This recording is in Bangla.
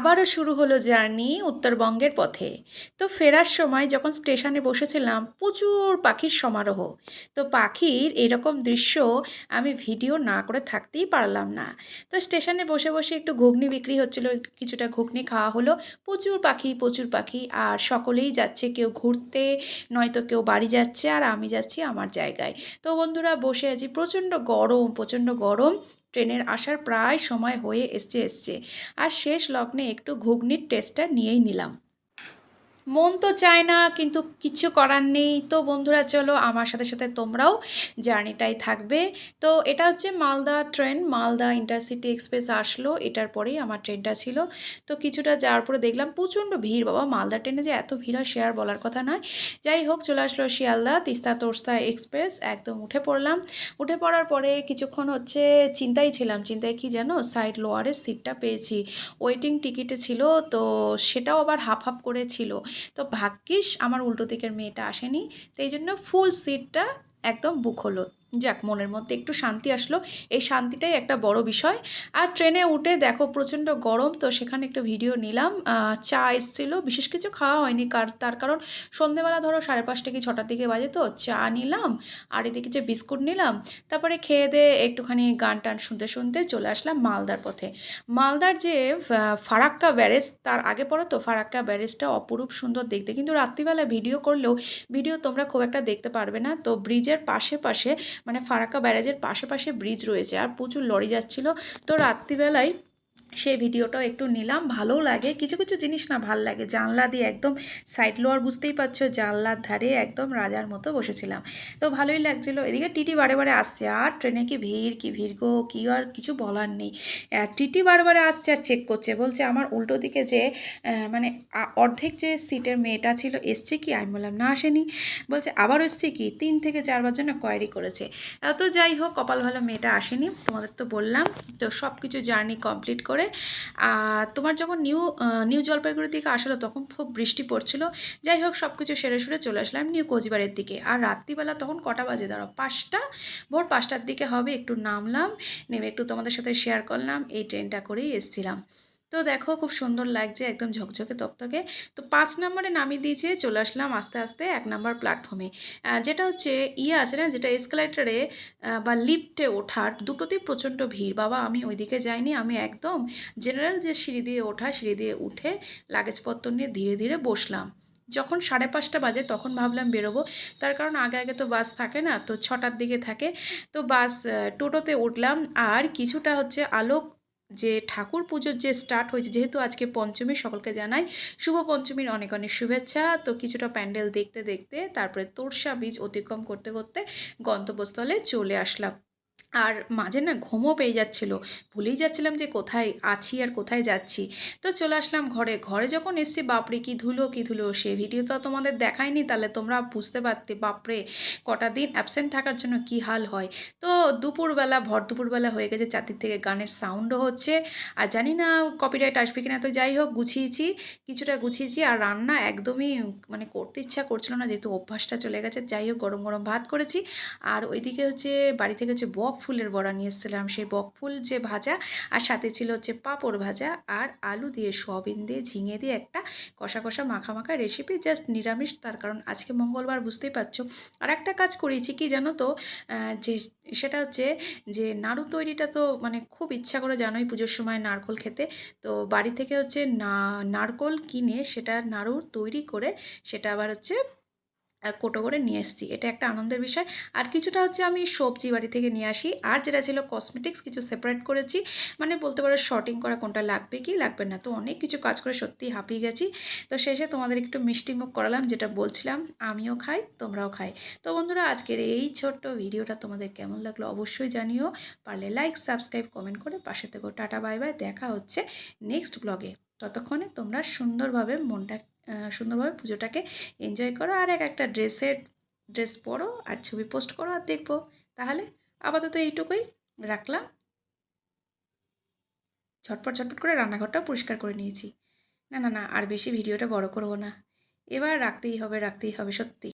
আবারও শুরু হলো জার্নি উত্তরবঙ্গের পথে। তো ফেরার সময় যখন স্টেশনে বসেছিলাম, প্রচুর পাখির সমারোহ। তো পাখির এরকম দৃশ্য আমি ভিডিও না করে থাকতেই পারলাম না। তো স্টেশনে বসে বসে একটু ঘুগনি বিক্রি হচ্ছিল, কিছুটা ঘুগনি খাওয়া হলো। প্রচুর পাখি প্রচুর পাখি, আর সকলেই যাচ্ছে, কেউ ঘুরতে, নয়তো কেউ বাড়ি যাচ্ছে, আর আমি যাচ্ছি আমার জায়গায়। তো বন্ধুরা, বসে আছি প্রচণ্ড গরম প্রচণ্ড গরম। ট্রেনের আসার প্রায় সময় হয়ে এসছে এসছে। আর শেষ লগ্নে একটু ঘুগনির টেস্টটা নিয়েই নিলাম। মন তো চায় না, কিন্তু কিচ্ছু করার নেই। তো বন্ধুরা, চলো আমার সাথে সাথে তোমরাও জার্নিটাই থাকবে। তো এটা হচ্ছে Malda train, Malda intercity express আসলো, এটার পরেই আমার ট্রেনটা ছিল। তো কিছুটা যাওয়ার পরে দেখলাম প্রচণ্ড ভিড়। বাবা, মালদা ট্রেনে যে এত ভিড় হয়, সে আর বলার কথা নয়। যাই হোক, চলে আসলো শিয়ালদা তিস্তা তোরস্তা এক্সপ্রেস, একদম উঠে পড়লাম। উঠে পড়ার পরে কিছুক্ষণ হচ্ছে চিন্তাই ছিলাম, চিন্তায় কি জানো? সাইড লোয়ারের সিটটা পেয়েছি। ওয়েটিং টিকিটে ছিল, তো সেটাও আবার হাফ হাফ করে ছিল। তো ভাগ্যিস আমার উল্টো দিকের মেয়েটা আসেনি, তো এই জন্য ফুল সিটটা একদম বুক হলো। যাক, মনের মধ্যে একটু শান্তি আসলো। এই শান্তিটাই একটা বড় বিষয়। আর ট্রেনে উঠে দেখো প্রচণ্ড গরম, তো সেখানে একটু ভিডিও নিলাম। চা এসেছিল, বিশেষ কিছু খাওয়া হয়নি। কার, তার কারণ সন্ধেবেলা ধরো সাড়ে পাঁচটা কি ছটার দিকে বাজে তো, চা নিলাম আর এদিকে যে বিস্কুট নিলাম, তারপরে খেয়ে দিয়ে একটুখানি গান টান শুনতে শুনতে চলে আসলাম মালদার পথে। মালদার যে ফারাক্কা ব্যারেজ, তার আগে পরে তো, ফারাক্কা ব্যারেজটা অপরূপ সুন্দর দেখতে। কিন্তু রাত্রিবেলা ভিডিও করলেও, ভিডিও তোমরা খুব একটা দেখতে পারবে না। তো ব্রিজের পাশে পাশে মানে ফারাক্কা ব্যারাজের পাশে পাশে ব্রিজ রয়েছে। আর প্রচুর লরি যাচ্ছিল। তো রাত্রিবেলায় সেই ভিডিওটাও একটু নিলাম, ভালোও লাগে। কিছু কিছু জিনিস না ভালো লাগে। জানলা দিয়ে একদম সাইড লোয়ার বুঝতেই পারছ, জানলার ধারে একদম রাজার মতো বসেছিলাম। তো ভালোই লাগছিল। এদিকে টিটি বারে বারে আসছে। আর ট্রেনে কি ভিড় কি ভিড় গো, কী আর কিছু বলার নেই। টিটি বারে বারে আসছে আর চেক করছে। বলছে আমার উল্টো দিকে যে মানে অর্ধেক যে সিটের মেয়েটা ছিল, এসছে কি? আমি বললাম, না, আসেনি। বলছে, আবার এসছে কি? তিন থেকে চারবার জন্য কোয়ারি করেছে। তো যাই হোক, কপাল ভালো মেয়েটা আসেনি। তোমাদের তো বললাম। তো সব কিছু জার্নি কমপ্লিট করে আর তোমার যখন নিউ নিউ জলপাইগুড়ির দিকে আসলো তখন খুব বৃষ্টি পড়ছিল। যাই হোক সব কিছু সেরে সুরে চলে আসলাম নিউ কোচবিহারের দিকে। আর রাত্রিবেলা তখন কটা বাজে? দাঁড়াও পাঁচটা, ভোর পাঁচটার দিকে হবে। একটু নামলাম, নেমে একটু তোমাদের সাথে শেয়ার করলাম। এই ট্রেনটা করেই এসছিলাম। তো দেখো খুব সুন্দর লাগছে একদম ঝকঝকে তকতকে। তো পাঁচ নম্বরে নামিয়ে দিয়েছে, চলে আসলাম আস্তে আস্তে এক নম্বর প্ল্যাটফর্মে যেটা হচ্ছে ইয়ে আছে না, যেটা এসকালেটারে বা লিফটে ওঠার দুটোতেই প্রচণ্ড ভিড়। বাবা, আমি ওইদিকে যাইনি, আমি একদম জেনারেল যে সিঁড়ি দিয়ে ওঠা, সিঁড়ি দিয়ে উঠে লাগেজপত্র নিয়ে ধীরে ধীরে বসলাম। যখন সাড়ে পাঁচটা বাজে তখন ভাবলাম বেরোবো। তার কারণ আগে আগে তো বাস থাকে না, তো ছটার দিকে থাকে। তো বাস টোটোতে উঠলাম। আর কিছুটা হচ্ছে আলোক যে ঠাকুর পুজোর যে স্টার্ট হয়েছে, যেহেতু আজকে পঞ্চমী, সকলকে জানাই শুভ পঞ্চমীর অনেক অনেক শুভেচ্ছা। তো কিছুটা প্যান্ডেল দেখতে দেখতে, তারপরে তোরসা বীজ অতিক্রম করতে করতে গন্তব্যস্থলে চলে আসলাম। আর মাঝে না ঘুমও পেয়ে যাচ্ছিল। ভুলেই যাচ্ছিলাম যে কোথায় আছি আর কোথায় যাচ্ছি। তো চলে আসলাম ঘরে। ঘরে যখন এসছি, বাপরে কি ধুলো কি ধুলো? সে ভিডিও তো তোমাদের দেখায়নি, তাহলে তোমরা বুঝতে পারতে, বাপরে! কটা দিন অ্যাবসেন্ট থাকার জন্য কি হাল হয়? তো দুপুরবেলা, ভর দুপুরবেলা হয়ে গেছে চাতির থেকে গানের সাউন্ডও হচ্ছে। আর জানি না কপিরাইট আসবে কিনা, তো যাই হোক, গুছিয়েছি, কিছুটা গুছিয়েছি। আর রান্না একদমই মানে করতে ইচ্ছা করছিল না, যেহেতু অভ্যাসটা চলে গেছে, যাই হোক, গরম গরম ভাত করেছি। আর ওইদিকে হচ্ছে বাড়ি থেকে হচ্ছে বক ফুলের বড়া নিয়ে এসেছিলাম সেই বকফুল যে ভাজা, আর সাথে ছিল হচ্ছে পাঁপড় ভাজা, আর আলু দিয়ে সয়াবিন দিয়ে ঝিঙে দিয়ে একটা কষা কষা মাখা মাখা রেসিপি জাস্ট নিরামিষ। তার কারণ আজকে মঙ্গলবার, বুঝতেই পারছ। আর একটা কাজ করেছি কি জানো তো? যে সেটা হচ্ছে যে নাড়ু তৈরিটা তো মানে খুব ইচ্ছা করে জানোই পুজোর সময় নারকোল খেতে। তো বাড়ি থেকে হচ্ছে না, নারকোল কিনে সেটা নাড়ু তৈরি করে সেটা আবার হচ্ছে কোটো করে নিয়ে এসেছি। এটা একটা আনন্দের বিষয়। আর কিছুটা হচ্ছে আমি সবজি বাড়ি থেকে নিয়ে আসি। আর যেটা ছিল কসমেটিক্স কিছু সেপারেট করেছি। মানে বলতে পারো শর্টিং করা কোনটা লাগবে কি লাগবে না। তো অনেক কিছু কাজ করে সত্যি হাঁপিয়ে গেছি। তো শেষে তোমাদের একটু মিষ্টি মুখ করালাম, যেটা বলছিলাম, আমিও খাই, তোমরাও খাই। তো বন্ধুরা, আজকের এই ছোট্ট ভিডিওটা তোমাদের কেমন লাগল অবশ্যই জানিও। পারলে লাইক সাবস্ক্রাইব কমেন্ট করে পাশে থেকে। টাটা বাই বাই দেখা হচ্ছে নেক্সট ব্লগে ততক্ষণে তোমরা সুন্দরভাবে মনটা সুন্দরভাবে পুজোটাকে এনজয় করো। আর এক একটা ড্রেসের ড্রেস পরো আর ছবি পোস্ট করো আর দেখব। তাহলে আপাতত এইটুকুই রাখলাম। ঝটপট ঝটপট করে রান্নাঘরটা পরিষ্কার করে নিয়েছি। না না না, আর বেশি ভিডিওটা বড় করব না। এবার রাখতেই হবে রাখতেই হবে, সত্যি।